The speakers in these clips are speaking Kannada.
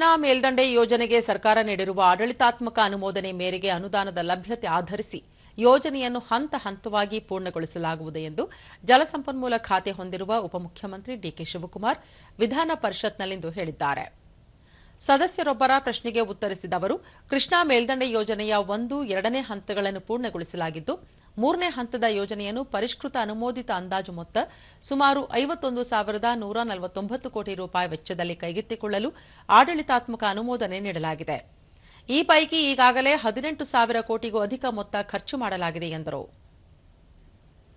ಕೃಷ್ಣಾ ಮೇಲ್ದಂಡೆ ಯೋಜನೆಗೆ ಸರ್ಕಾರ ನೀಡಿರುವ ಆಡಳಿತಾತ್ಮಕ ಅನುಮೋದನೆ ಮೇರೆಗೆ ಅನುದಾನದ ಲಭ್ಯತೆ ಆಧರಿಸಿ ಯೋಜನೆಯನ್ನು ಹಂತ ಹಂತವಾಗಿ ಪೂರ್ಣಗೊಳಿಸಲಾಗುವುದು ಎಂದು ಜಲಸಂಪನ್ಮೂಲ ಖಾತೆ ಹೊಂದಿರುವ ಉಪಮುಖ್ಯಮಂತ್ರಿ ಡಿಕೆ ಶಿವಕುಮಾರ್ ವಿಧಾನ ಪರಿಷತ್ನಲ್ಲಿಂದು ಹೇಳಿದ್ದಾರೆ. ಸದಸ್ಯರೊಬ್ಬರ ಪ್ರಶ್ನೆಗೆ ಉತ್ತರಿಸಿದ ಅವರು, ಕೃಷ್ಣಾ ಮೇಲ್ದಂಡೆ ಯೋಜನೆಯ ಒಂದು, ಎರಡನೇ ಹಂತಗಳನ್ನು ಪೂರ್ಣಗೊಳಿಸಲಾಗಿದ್ದು ಮೂರನೇ ಹಂತದ ಯೋಜನೆಯನ್ನು ಪರಿಷ್ಕೃತ ಅನುಮೋದಿತ ಅಂದಾಜು ಮೊತ್ತ ಸುಮಾರು ಐವತ್ತೊಂದು ಸಾವಿರದ ನೂರ ನಲವತ್ತೊಂಬತ್ತು ಕೋಟಿ ರೂಪಾಯಿ ವೆಚ್ಚದಲ್ಲಿ ಕೈಗೆತ್ತಿಕೊಳ್ಳಲು ಆಡಳಿತಾತ್ಮಕ ಅನುಮೋದನೆ ನೀಡಲಾಗಿದೆ. ಈ ಪೈಕಿ ಈಗಾಗಲೇ ಹದಿನೆಂಟು ಸಾವಿರ ಕೋಟಿಗೂ ಅಧಿಕ ಮೊತ್ತ ಖರ್ಚು ಮಾಡಲಾಗಿದೆ ಎಂದರು.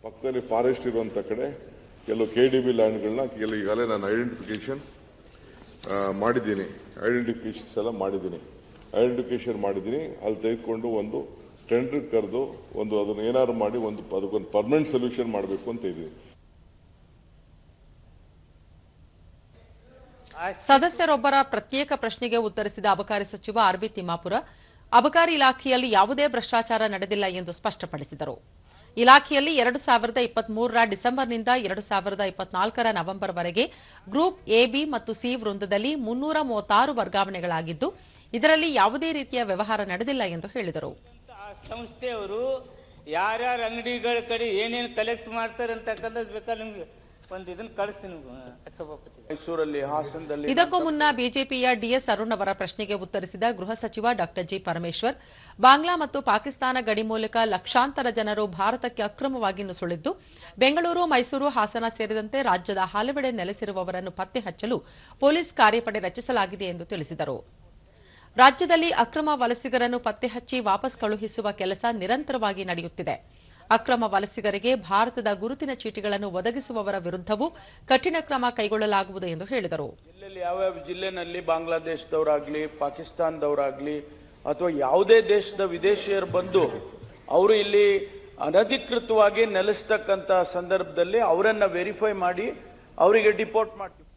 ಪಕ್ಕದಲ್ಲಿ ಫಾರೆಸ್ಟ್ ಇರುವಂತ ಕಡೆ ಕೆಲವು ಕೆ ಡಿ ಬಿ ಲ್ಯಾಂಡ್ಗಳನ್ನ ಕೆಲವು ಈಗಾಗಲೇ ನಾನು ಐಡೆಂಟಿಫಿಕೇಶನ್ ಮಾಡಿದ್ದೀನಿ. ಐಡೆಂಟಿಫಿಕೇಶನ್ಸ್ ಎಲ್ಲ ಮಾಡಿದ್ದೀನಿ. ಐಡೆಂಟಿಫಿಕೇಶನ್ ಮಾಡಿದ್ದೀನಿ. ಅಲ್ಲಿ ತೆಗೆದುಕೊಂಡು ಒಂದು ಟೆಂಡರ್ ಕರೆದು ಒಂದು ಅದನ್ನು ಏನಾದ್ರು ಮಾಡಿ ಒಂದು ಅದಕ್ಕೊಂದು ಪರ್ಮನೆಂಟ್ ಸೊಲ್ಯೂಷನ್ ಮಾಡಬೇಕು ಅಂತ ಇದೆ. ಸದಸ್ಯರೊಬ್ಬರ ಪ್ರತ್ಯೇಕ ಪ್ರಶ್ನೆಗೆ ಉತ್ತರಿಸಿದ ಅಬಕಾರಿ ಸಚಿವ ಆರ್ಬಿ ತಿಮ್ಮಾಪುರ, ಅಬಕಾರಿ ಇಲಾಖೆಯಲ್ಲಿ ಯಾವುದೇ ಭ್ರಷ್ಟಾಚಾರ ನಡೆದಿಲ್ಲ ಎಂದು ಸ್ಪಷ್ಟಪಡಿಸಿದರು. ಇಲಾಖೆಯಲ್ಲಿ ಎರಡು ಸಾವಿರದ ಇಪ್ಪತ್ಮೂರರ ಡಿಸೆಂಬರ್ನಿಂದ ಎರಡು ಸಾವಿರದ ಇಪ್ಪತ್ನಾಲ್ಕರ ನವೆಂಬರ್ವರೆಗೆ ಗ್ರೂಪ್ ಎ, ಬಿ ಮತ್ತು ಸಿ ವೃಂದದಲ್ಲಿ ಮುನ್ನೂರ ಮೂವತ್ತಾರು ವರ್ಗಾವಣೆಗಳಾಗಿದ್ದು, ಇದರಲ್ಲಿ ಯಾವುದೇ ರೀತಿಯ ವ್ಯವಹಾರ ನಡೆದಿಲ್ಲ ಎಂದು ಹೇಳಿದರು. ಸಂಸ್ಥೆಯವರು ಯಾರ್ಯಾರ ಅಂಗಡಿಗಳ ಕಡೆ ಏನೇನು ಕಲೆಕ್ಟ್ ಮಾಡ್ತಾರೆ ಅಂತಕ್ಕಂಥದ್ದು ಬೇಕಾದ್ರೆ ನಿಮ್ಗೆ ಒಂದು ಇದನ್ನ ಕಳಿಸ್ತೀನಿ ಸಭಾಪತಿ. ಮೈಸೂರಲ್ಲಿ ಹಾಸನದಲ್ಲಿ ಇದಕ್ಕೂ ಮುನ್ನ ಬಿಜೆಪಿಯ ಡಿಎಸ್ ಅರುಣ್ ಅವರ ಪ್ರಶ್ನೆಗೆ ಉತ್ತರಿಸಿದ ಗೃಹ ಸಚಿವ ಡಾ ಜಿ ಪರಮೇಶ್ವರ್ ಬಾಂಗ್ಲಾ ಮತ್ತು ಪಾಕಿಸ್ತಾನ ಗಡಿ ಮೂಲಕ ಲಕ್ಷಾಂತರ ಜನರು ಭಾರತಕ್ಕೆ ಅಕ್ರಮವಾಗಿ ನುಸುಳಿದ್ದು ಬೆಂಗಳೂರು ಮೈಸೂರು ಹಾಸನ ಸೇರಿದಂತೆ ರಾಜ್ಯದ ಹಲವೆಡೆ ನೆಲೆಸಿರುವವರನ್ನು ಪತ್ತೆ ಹಚ್ಚಲು ಪೊಲೀಸ್ ಕಾರ್ಯಪಡೆ ರಚಿಸಲಾಗಿದೆ ಎಂದು ತಿಳಿಸಿದರು. ರಾಜ್ಯದಲ್ಲಿ ಅಕ್ರಮ ವಲಸಿಗರನ್ನು ಪತ್ತೆ ಹಚ್ಚಿ ವಾಪಸ್ ಕಳುಹಿಸುವ ಕೆಲಸ ನಿರಂತರವಾಗಿ ನಡೆಯುತ್ತಿದೆ. ಅಕ್ರಮ ವಲಸಿಗರಿಗೆ ಭಾರತದ ಗುರುತಿನ ಚೀಟಿಗಳನ್ನು ಒದಗಿಸುವವರ ವಿರುದ್ಧವೂ ಕಠಿಣ ಕ್ರಮ ಕೈಗೊಳ್ಳಲಾಗುವುದು ಎಂದು ಹೇಳಿದರು. ಜಿಲ್ಲೆಯಲ್ಲಿ ಯಾವ್ಯಾವ ಜಿಲ್ಲೆನಲ್ಲಿ ಬಾಂಗ್ಲಾದೇಶದವರಾಗ್ಲಿ, ಪಾಕಿಸ್ತಾನದವರಾಗ್ಲಿ ಅಥವಾ ಯಾವುದೇ ದೇಶದ ವಿದೇಶಿಯರು ಬಂದು ಅವರು ಇಲ್ಲಿ ಅನಧಿಕೃತವಾಗಿ ನೆಲೆಸ್ತಕ್ಕಂಥ ಸಂದರ್ಭದಲ್ಲಿ ಅವರನ್ನು ವೆರಿಫೈ ಮಾಡಿ ಅವರಿಗೆ ಡಿಪೋರ್ಟ್ ಮಾಡ್ತೀವಿ.